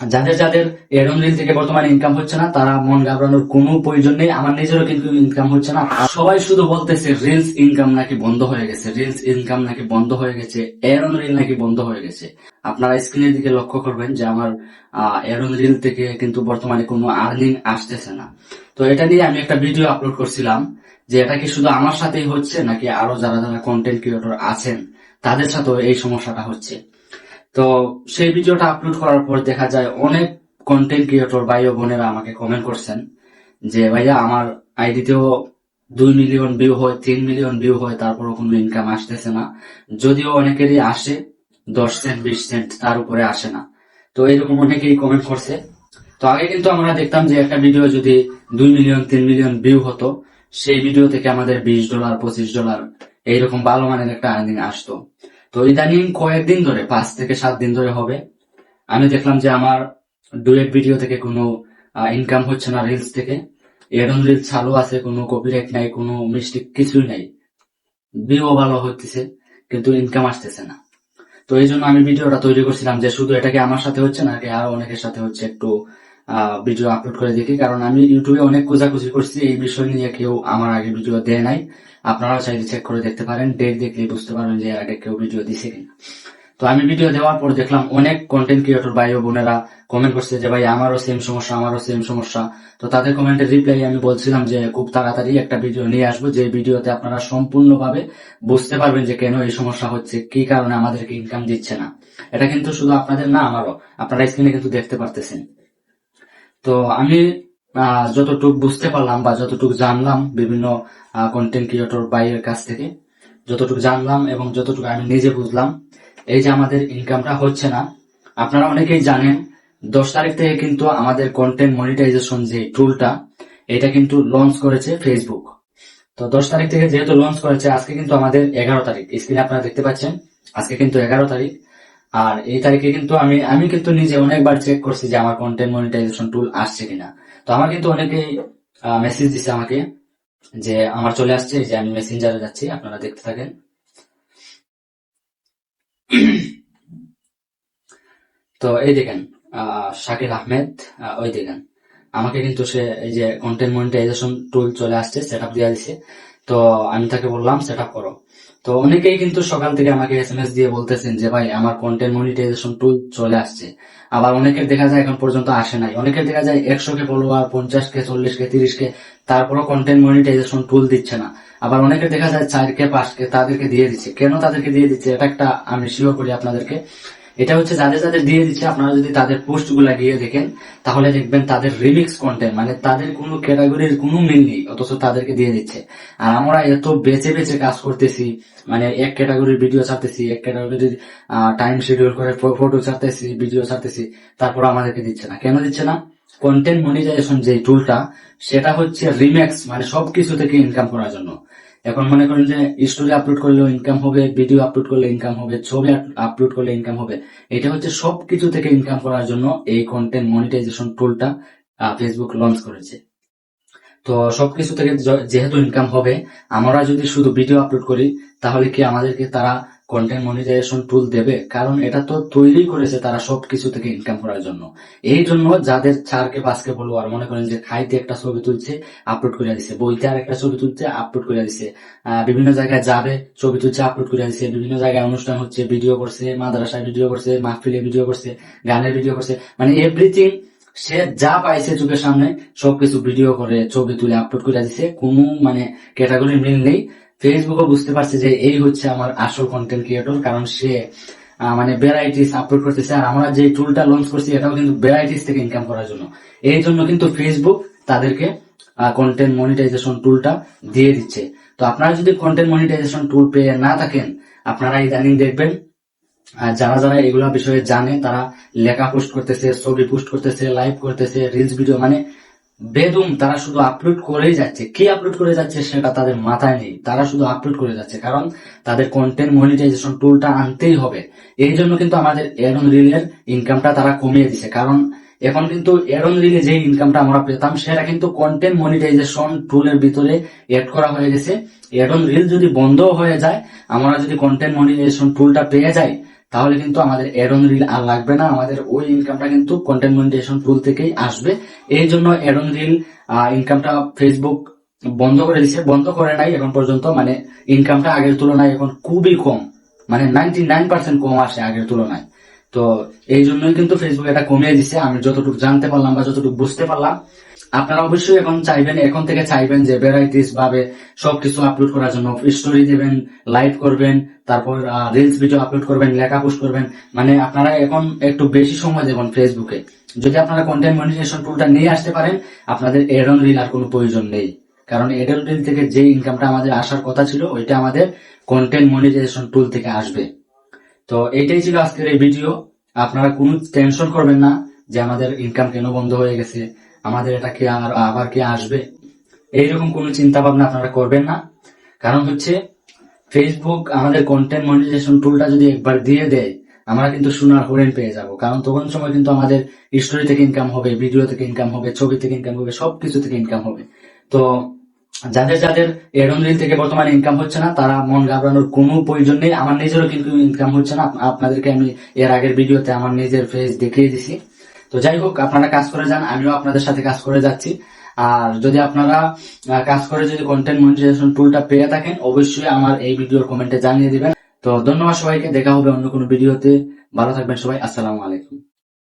যাদের যাদের এরম রিল থেকে বর্তমানে ইনকাম হচ্ছে না, তারা মন ঘাবড়ানোর কোনো প্রয়োজন নেই। আমার নিজেরও কিন্তু ইনকাম হচ্ছে না। সবাই শুধু বলতেছে রিলস ইনকাম নাকি বন্ধ হয়ে গেছে রিলস ইনকাম নাকি বন্ধ হয়ে গেছে এরন রিল নাকি বন্ধ হয়ে গেছে। আপনারা স্ক্রিনের দিকে লক্ষ্য করবেন যে আমার এরন রিল থেকে কিন্তু বর্তমানে কোনো আর্নিং আসতেছে না। তো এটা নিয়ে আমি একটা ভিডিও আপলোড করছিলাম, যে এটা কি শুধু আমার সাথেই হচ্ছে নাকি আরও যারা যারা কন্টেন্ট ক্রিয়েটর আছেন, তাদের সাথেও এই সমস্যাটা হচ্ছে। তো সেই ভিডিওটা আপলোড করার পর দেখা যায় অনেক কন্টেন্ট ক্রিয়েটর ভাই ও বোনেরা আমাকে কমেন্ট করছেন যে, ভাইয়া, আমার আইডিতেও দুই মিলিয়ন ভিউ হয়, তিন মিলিয়ন ভিউ হয়, তারপরও কোনো ইনকাম আসতেছে না। যদিও অনেকেরই আসে, দশ সেন্ট বিশ সেন্ট তার উপরে আসে না। তো এরকম অনেকেই কমেন্ট করছে। তো আগে কিন্তু আমরা দেখতাম যে একটা ভিডিও যদি দুই মিলিয়ন তিন মিলিয়ন ভিউ হতো, সেই ভিডিও থেকে আমাদের বিশ ডলার পঁচিশ ডলার এইরকম ভালো মানের একটা আর্নিং আসতো। তো ইদানিং কয়েকদিন ধরে, পাঁচ থেকে সাত দিন ধরে হবে। আমি দেখলাম যে আমার ডুয়েট ভিডিও থেকে কোনো ইনকাম হচ্ছে না রিলস থেকে। এরম রিলস চালু আছে, কোনো কপিরাইট নাই, কোনো মিস্টেক কিছুই নাই। ভিউ ভালো হচ্ছে কিন্তু ইনকাম আসতেছে না। তো এই জন্য আমি ভিডিওটা তৈরি করছিলাম যে শুধু এটাকে আমার সাথে হচ্ছে নাকি আরও অনেকের সাথে হচ্ছে একটু ভিডিও আপলোড করে দেখি। কারণ আমি ইউটিউবে অনেক খোঁজাখুঁজি করছি, এই বিষয় নিয়ে কেউ আমার আগে ভিডিও দেয় নাই। আপনারাও চাইলে চেক করে দেখতে পারেন। ডেট দেখলে বুঝতে পারবেন যে এর আগে কেউ ভিডিও দিছে কিনা। তো আমি ভিডিও দেওয়ার পর দেখলাম অনেক কন্টেন্ট ক্রিয়েটর ভাই ও বোনেরা কমেন্ট করছে যে, ভাই, আমারও সেম সমস্যা, আমারও সেম সমস্যা। তো তাদের কমেন্টের রিপ্লাই আমি বলছিলাম যে, খুব তাড়াতাড়ি একটা ভিডিও নিয়ে আসব। যে ভিডিওতে আপনারা সম্পূর্ণভাবে বুঝতে পারবেন যে কেন এই সমস্যা হচ্ছে, কি কারণে আমাদেরকে ইনকাম দিচ্ছে না। এটা কিন্তু শুধু আপনাদের না, আমারও। আপনারা স্ক্রিনে কিন্তু দেখতে পারতেছেন। তো আমি যতটুকু বুঝতে পারলাম বা যতটুকু জানলাম বিভিন্ন কন্টেন্ট ক্রিয়েটর বাইরের কাছ থেকে। যতটুকু জানলাম এবং যতটুকু আমি নিজে বুঝলাম, এই যে আমাদের ইনকামটা হচ্ছে না, আপনারা অনেকেই জানেন, দশ তারিখ থেকে কিন্তু আমাদের কন্টেন্ট মনিটাইজেশন যে টুলটা এটা কিন্তু লঞ্চ করেছে ফেসবুক তো দশ তারিখ থেকে যেহেতু লঞ্চ করেছে, আজকে কিন্তু আমাদের এগারো তারিখ। স্ক্রিনে আপনারা দেখতে পাচ্ছেন, আজকে কিন্তু এগারো তারিখ। আর এই তারিখে কিন্তু আমি আমি কিন্তু নিজে অনেকবার চেক করছি যে আমার কন্টেন্ট মনিটাইজেশন টুল আসছে কিনা। তো আমার কিন্তু অনেকেই মেসেজ দিছে আমাকে যে আমার চলে আসছে যে আমি মেসেঞ্জারে যাচ্ছি আপনারা দেখতে থাকেন। তো এই দেখেন আহ, শাকিল আহমেদ আহ, ওই দেখেন। আমাকে কিন্তু সে এই যে কন্টেন্ট মনিটাইজেশন টুল চলে আসছে সেট আপ দিয়ে দিছে তো আমি তাকে বললাম সেট করো। তো অনেকেই কিন্তু সকাল থেকে আমাকে এস এম এস দিয়ে বলতেছেন যে, ভাই, আমার কন্টেন্ট মনিটাইজেশন টুল চলে আসছে। আবার অনেকের দেখা যায় এখন পর্যন্ত আসে নাই। অনেকের দেখা যায় একশো কে ফলোয়ার পঞ্চাশ কে চল্লিশ কে তিরিশ কে তারপরও কন্টেন্ট মনিটাইজেশন টুল দিচ্ছে না। আবার অনেকের দেখা যায় চার কে পাঁচ কে তাদেরকে দিয়ে দিচ্ছে। কেন তাদেরকে দিয়ে দিচ্ছে? এটা একটা আমি শিওর করি আপনাদেরকে। এটা হচ্ছে যাদের যাদের দিয়ে দিচ্ছে, আপনারা যদি তাদের পোস্টগুলা গিয়ে দেখেন, তাহলে দেখবেন তাদের রিমিক্স কন্টেন্ট মানে তাদের কোনো ক্যাটাগরির কোনো মিল নেই, অথচ তাদেরকে দিয়ে দিচ্ছে। আর আমরা এত বেছে বেছে কাজ করতেছি মানে এক ক্যাটাগরির ভিডিও ছাড়তেছি, এক ক্যাটাগরির টাইম শিডিউল করে ফটো ছাড়তেছি ভিডিও ছাড়তেছি, তারপর আমাদেরকে দিচ্ছে না। কেন দিচ্ছে না? কন্টেন্ট মনিটাইজেশন যে টুলটা সেটা হচ্ছে রিম্যাক্স মানে সবকিছু থেকে ইনকাম করার জন্য। এখন মনে করেন যে স্টোরি আপলোড করলেও ইনকাম হবে ভিডিও আপলোড করলে ইনকাম হবে, ছবি আপলোড করলে ইনকাম হবে। এটা হচ্ছে সবকিছু থেকে ইনকাম করার জন্য এই কন্টেন্ট মনিটাইজেশন টুলটা ফেসবুক লঞ্চ করেছে। তো সবকিছু থেকে যেহেতু ইনকাম হবে, আমরা যদি শুধু ভিডিও আপলোড করি, তাহলে কি আমাদেরকে তারা কন্টেন্ট মনিটাইজেশন টুল দেবে, কারণ এটা তো তৈরি করেছে তারা সবকিছু থেকে ইনকাম করার জন্য। এই জন্য যাদের চারকে পাঁচকে বলব আর মনে করেন যে খাইতে একটা ছবি তুলছে আপলোড করে দিছে, বইতে আর একটা ছবি তুলছে আপলোড করে দিছে। বিভিন্ন জায়গায় যাবে, ছবি তুলছে আপলোড করে দিছে, বিভিন্ন জায়গায় অনুষ্ঠান হচ্ছে ভিডিও করছে, মাদ্রাসায় ভিডিও করছে, মাহফিলে ভিডিও করছে, গানের ভিডিও করছে মানে এভরিথিং সে যা পাইছে চোখের সামনে, সবকিছু ভিডিও করে, ছবি তুলে আপলোড করে দিছে। কোনো মানে ক্যাটাগরি মিল নেই। ফেসবুকও বুঝতে পারছে যে এই হচ্ছে আমার আসল কন্টেন্ট ক্রিয়েটর কারণ সে মানে ভ্যারাইটিস আপলোড করতেছে। আর আমরা যে টুলটা লঞ্চ করছি, এটাও কিন্তু ভ্যারাইটিস থেকে ইনকাম করার জন্য। এই জন্য কিন্তু ফেসবুক তাদেরকে কন্টেন্ট মনিটাইজেশন টুলটা দিয়ে দিচ্ছে। তো আপনারা যদি কন্টেন্ট মনিটাইজেশন টুল পেয়ে না থাকেন, আপনারা ইদানিং দেখবেন যারা যারা এগুলা বিষয়ে জানে, তারা লেখা পোস্ট করতেছে ছবি পোস্ট করতেছে লাইভ করতেছে রিলস ভিডিও মানে বেদুম তারা শুধু আপলোড করেই যাচ্ছে। কি আপলোড করে যাচ্ছে সেটা তাদের মাথায় নেই। তারা শুধু আপলোড করে যাচ্ছে, কারণ তাদের কন্টেন্ট মনিটাইজেশন টুলটা আনতেই হবে। এই জন্য কিন্তু আমাদের এরন রিলের ইনকামটা তারা কমিয়ে দিছে। কারণ এখন কিন্তু এরন রিলে যে ইনকামটা আমরা পেতাম, সেটা কিন্তু কন্টেন্ট মনিটাইজেশন টুলের ভিতরে এড করা হয়ে গেছে। এরন রিল যদি বন্ধ হয়ে যায়, আমরা যদি কন্টেন্ট মনিটাইজেশন টুলটা পেয়ে যাই তাহলে কিন্তু আমাদের এডন রিল আর লাগবে না। আমাদের ওই ইনকামটা কিন্তু কন্টেন্ট মনিটাইজেশন টুল থেকেই আসবে। এই জন্য এডন রিল ইনকামটা ফেসবুক বন্ধ করে দিছে। বন্ধ করে নাই এখন পর্যন্ত। মানে ইনকামটা আগের তুলনায় এখন খুবই কম। মানে নাইনটি নাইন পার্সেন্ট কম আসে আগের তুলনায়। তো এই জন্যই কিন্তু ফেসবুক এটা কমিয়ে দিছে। আমি যতটুকু জানতে পারলাম বা যতটুকু বুঝতে পারলাম, আপনারা অবশ্যই এখন চাইবেন, এখন থেকে চাইবেন যে ভ্যারাইটিস ভাবে সবকিছু আপলোড করার জন্য স্টোরি দেবেন লাইভ করবেন, তারপর রিলস ভিডিও আপলোড করবেন, লেখা পোস্ট করবেন। মানে আপনারা এখন একটু বেশি সময় দেবেন ফেসবুকে যদি আপনারা কন্টেন্ট মনিটাইজেশন টুলটা নিয়ে আসতে পারেন, আপনাদের এডন রিল আর কোনো প্রয়োজন নেই। কারণ এডন রিল থেকে যে ইনকামটা আমাদের আসার কথা ছিল, ওইটা আমাদের কন্টেন্ট মনিটাইজেশন টুল থেকে আসবে। তো এইটাই ছিল আজকের এই ভিডিও আপনারা কোনো টেনশন করবেন না যে আমাদের ইনকাম কেন বন্ধ হয়ে গেছে, আমাদের এটা কি আর, আবার কি আসবে? এইরকম কোনো চিন্তা ভাবনা আপনারা করবেন না। কারণ হচ্ছে ফেসবুক আমাদের কন্টেন্ট মনিটাইজেশন টুলটা যদি একবার দিয়ে দেয়, আমরা কিন্তু সোনার হরেন পেয়ে যাব। কারণ তখন সময় কিন্তু আমাদের স্টোরি থেকে ইনকাম হবে ভিডিও থেকে ইনকাম হবে, ছবি থেকে ইনকাম হবে, সবকিছু থেকে ইনকাম হবে। তো যাদের যাদের এরন রিল থেকে বর্তমানে ইনকাম হচ্ছে না, তারা মন ঘাবড়ানোর কোনো প্রয়োজন নেই। আমার নিজেরও কিন্তু ইনকাম হচ্ছে না। আপনাদেরকে আমি এর আগের ভিডিওতে আমার নিজের ফেস দেখিয়ে দিছি। তো যাই হোক, আপনারা কাজ করে যান, আমিও আপনাদের সাথে কাজ করে যাচ্ছি। আর যদি আপনারা কাজ করে যদি কন্টেন্ট মনিটাইজেশন টুলটা পেয়ে থাকেন, অবশ্যই আমার এই ভিডিওর কমেন্টে জানিয়ে দিবেন। তো ধন্যবাদ সবাইকে, দেখা হবে অন্য কোনো ভিডিওতে। ভালো থাকবেন সবাই, আসসালামু আলাইকুম।